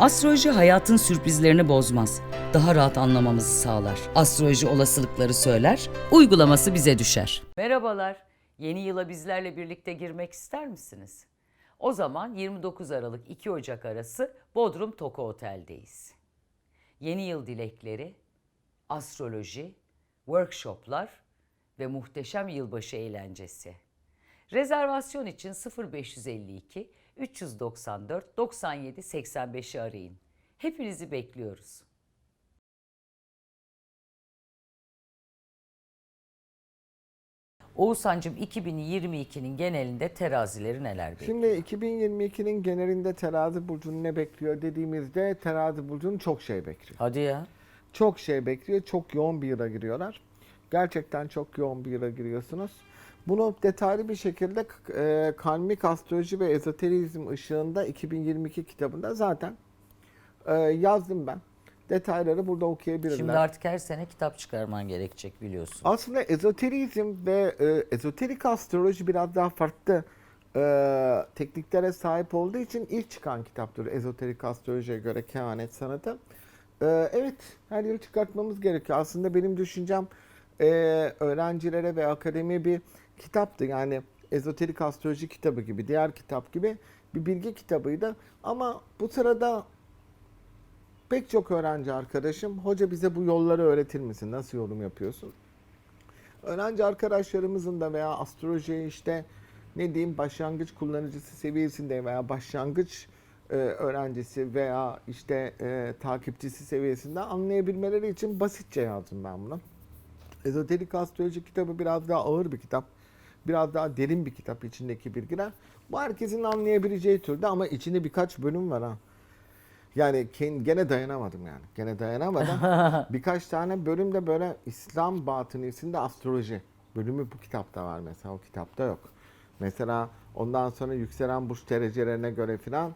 Astroloji hayatın sürprizlerini bozmaz. Daha rahat anlamamızı sağlar. Astroloji olasılıkları söyler, uygulaması bize düşer. Merhabalar. Yeni yıla bizlerle birlikte girmek ister misiniz? O zaman 29 Aralık 2 Ocak arası Bodrum Toko Otel'deyiz. Yeni yıl dilekleri, astroloji, workshoplar ve muhteşem yılbaşı eğlencesi. Rezervasyon için 0552 394 97 85'i arayın. Hepinizi bekliyoruz. Oğuzhan'cığım 2022'nin genelinde terazileri neler bekliyor? Şimdi 2022'nin genelinde terazi burcunu ne bekliyor dediğimizde terazi burcunu çok şey bekliyor. Hadi ya. Çok şey bekliyor. Çok yoğun bir yıla giriyorlar. Gerçekten çok yoğun bir yıla giriyorsunuz. Bunu detaylı bir şekilde e, karmik astroloji ve ezoterizm ışığında 2022 kitabında zaten e, yazdım ben. Detayları burada okuyabilirler. Şimdi artık her sene kitap çıkarman gerekecek biliyorsun. Aslında ezoterizm ve e, ezoterik astroloji biraz daha farklı e, tekniklere sahip olduğu için ilk çıkan kitaptır ezoterik astrolojiye göre kehanet sanatı. E, evet, her yıl çıkartmamız gerekiyor. Aslında benim düşüncem e, öğrencilere ve akademiye bir kitaptı. Yani ezoterik astroloji kitabı gibi, diğer kitap gibi bir bilgi kitabıydı. Ama bu sırada pek çok öğrenci arkadaşım hoca bize bu yolları öğretir misin? Nasıl yorum yapıyorsun? Öğrenci arkadaşlarımızın da veya astroloji işte ne diyeyim başlangıç kullanıcısı seviyesinde veya başlangıç e, öğrencisi veya işte e, takipçisi seviyesinde anlayabilmeleri için basitçe yazdım ben bunu. Ezoterik astroloji kitabı biraz daha ağır bir kitap. Biraz daha derin bir kitap içindeki bilgiler. Bu herkesin anlayabileceği türde ama içinde birkaç bölüm var ha. Yani gene dayanamadım yani. Gene dayanamadım. Birkaç tane bölümde böyle İslam batınisinde astroloji bölümü bu kitapta var mesela. O kitapta yok. Mesela ondan sonra yükselen burç derecelerine göre filan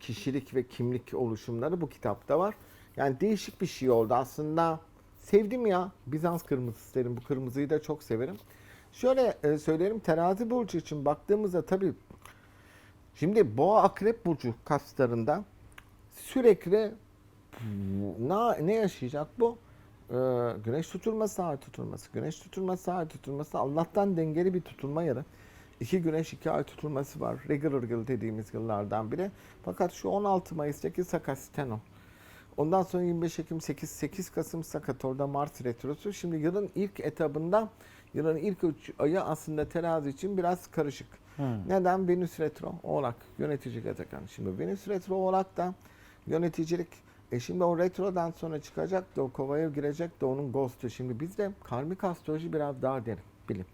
kişilik ve kimlik oluşumları bu kitapta var. Yani değişik bir şey oldu. Aslında sevdim ya. Bizans kırmızısı derim. Bu kırmızıyı da çok severim. Şöyle e, söyleyelim terazi burcu için baktığımızda tabii Şimdi boğa akrep burcu kaslarında sürekli ne, ne yaşayacak bu? Ee, güneş tutulması, ay tutulması. Güneş tutulması, ay tutulması. Allah'tan dengeli bir tutulma yarı. İki güneş, iki ay tutulması var. Regular yıl dediğimiz yıllardan biri. Fakat şu 16 Mayıs'taki Sakat Steno. Ondan sonra 25 Ekim 8, 8 Kasım Sakat orada Mars retrosu. Şimdi yılın ilk etabında yılın ilk üç ayı aslında terazi için biraz karışık. Neden? Venüs retro oğlak yönetici gezegen. Şimdi Venüs retro oğlak da yöneticilik. E şimdi o retrodan sonra çıkacak da o kovaya girecek de onun ghost'u. Şimdi bizde karmik astroloji biraz daha derin bilim.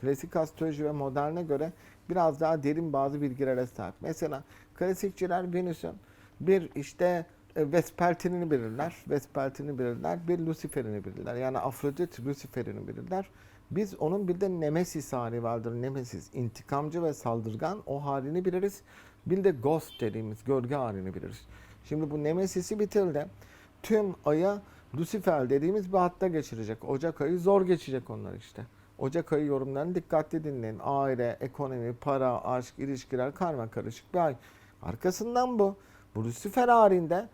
Klasik astroloji ve moderne göre biraz daha derin bazı bilgilere sahip. Mesela klasikçiler Venüs'ün bir işte Vespertinini bilirler. Vespertinini bilirler. Bir Lucifer'ini bilirler. Yani Afrodit Lucifer'ini bilirler. Biz onun bir de Nemesis hali vardır. Nemesis, intikamcı ve saldırgan o halini biliriz. Bir de Ghost dediğimiz gölge halini biliriz. Şimdi bu Nemesis'i bitirdi. Tüm aya Lucifer dediğimiz bir hatta geçirecek. Ocak ayı zor geçecek onlar işte. Ocak ayı yorumlarını dikkatli dinleyin. Aile, ekonomi, para, aşk, ilişkiler karma karışık bir ay. Arkasından bu. Bu Lucifer halinde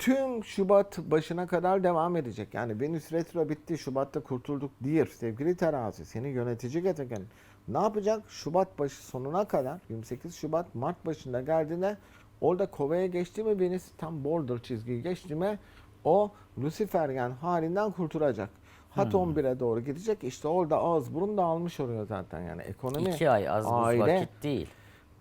tüm Şubat başına kadar devam edecek. Yani Venüs retro bitti, Şubat'ta kurtulduk değil sevgili terazi. Seni yönetici gezegen. Ne yapacak? Şubat başı sonuna kadar 28 Şubat Mart başında geldiğinde orada kovaya geçti mi Venüs tam border çizgiyi geçti mi o Lucifer yani halinden kurtulacak. Hat 11'e doğru gidecek. İşte orada ağız burun da almış oluyor zaten yani ekonomi. İki ay az aile, vakit değil.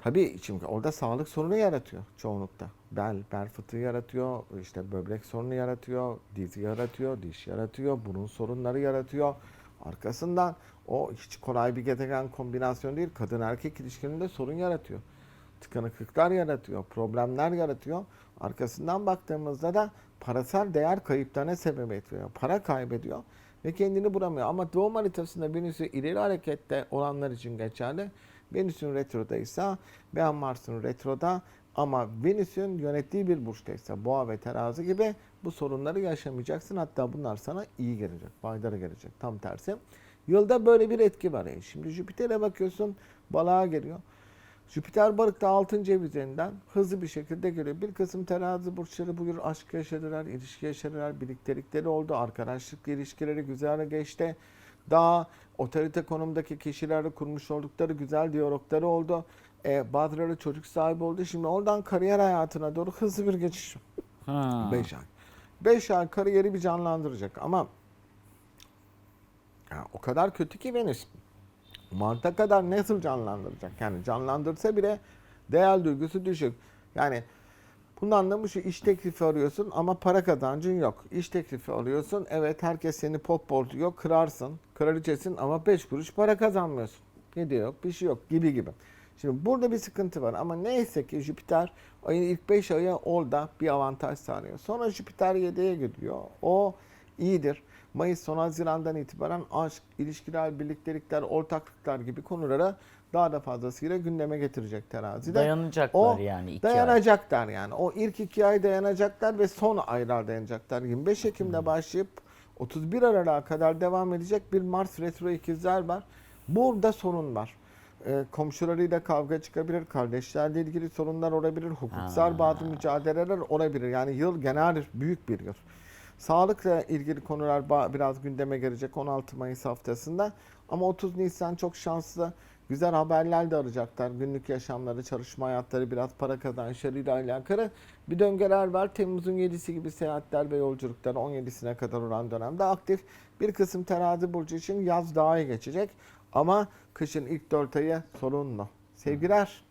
Tabii çünkü orada sağlık sorunu yaratıyor çoğunlukta. Bel, bel fıtığı yaratıyor, işte böbrek sorunu yaratıyor, diz yaratıyor, diş yaratıyor, burun sorunları yaratıyor. Arkasından o hiç kolay bir gezegen kombinasyonu değil, kadın erkek ilişkilerinde sorun yaratıyor. Tıkanıklıklar yaratıyor, problemler yaratıyor. Arkasından baktığımızda da parasal değer kayıplarına sebebiyet veriyor. Para kaybediyor ve kendini bulamıyor. Ama doğum haritasında Venüs'ü ileri harekette olanlar için geçerli. Venüs'ün retrodaysa veya Mars'ın retroda ama Venüs'ün yönettiği bir burçtaysa boğa ve terazi gibi bu sorunları yaşamayacaksın. Hatta bunlar sana iyi gelecek, faydalı gelecek. Tam tersi. Yılda böyle bir etki var. E Şimdi Jüpiter'e bakıyorsun balığa geliyor. Jüpiter balıkta 6. ev üzerinden hızlı bir şekilde geliyor. Bir kısım terazi burçları buyur aşk yaşadılar, ilişki yaşadılar, birliktelikleri oldu, arkadaşlık ilişkileri güzel geçti. Daha otorite konumdaki kişilerle kurmuş oldukları güzel diyalogları oldu. E, bazıları çocuk sahibi oldu. Şimdi oradan kariyer hayatına doğru hızlı bir geçiş. Ha. 5 ay. 5 ay kariyeri bir canlandıracak ama ya o kadar kötü ki Venüs. Mart'a kadar nasıl canlandıracak? Yani canlandırsa bile değer duygusu düşük. Yani bunun anlamı şu iş teklifi arıyorsun ama para kazancın yok. İş teklifi alıyorsun. Evet herkes seni pop diyor. Kırarsın. Kraliçesin ama 5 kuruş para kazanmıyorsun. Ne diyor yok bir şey yok gibi gibi. Şimdi burada bir sıkıntı var ama neyse ki Jüpiter ayın ilk 5 ayı orada bir avantaj sağlıyor. Sonra Jüpiter 7'ye gidiyor. O iyidir. Mayıs son Haziran'dan itibaren aşk, ilişkiler, birliktelikler, ortaklıklar gibi konulara daha da fazlasıyla gündeme getirecek terazide. Dayanacaklar O yani iki ay. dayanacaklar yani. O ilk iki ay dayanacaklar ve son aylar dayanacaklar. 25 Ekim'de başlayıp 31 Aralık'a kadar devam edecek bir Mars retro ikizler var. Burada sorun var. Ee, komşularıyla kavga çıkabilir, kardeşlerle ilgili sorunlar olabilir, hukuksal bazı mücadeleler olabilir. Yani yıl genel büyük bir yıl. Sağlıkla ilgili konular biraz gündeme gelecek 16 Mayıs haftasında. Ama 30 Nisan çok şanslı. Güzel haberler de arayacaklar. Günlük yaşamları, çalışma hayatları, biraz para kazançlarıyla alakalı. Bir döngüler var. Temmuz'un 7'si gibi seyahatler ve yolculuklar 17'sine kadar olan dönemde aktif. Bir kısım terazi burcu için yaz daha iyi geçecek. Ama kışın ilk 4 ayı sorunlu. Sevgiler.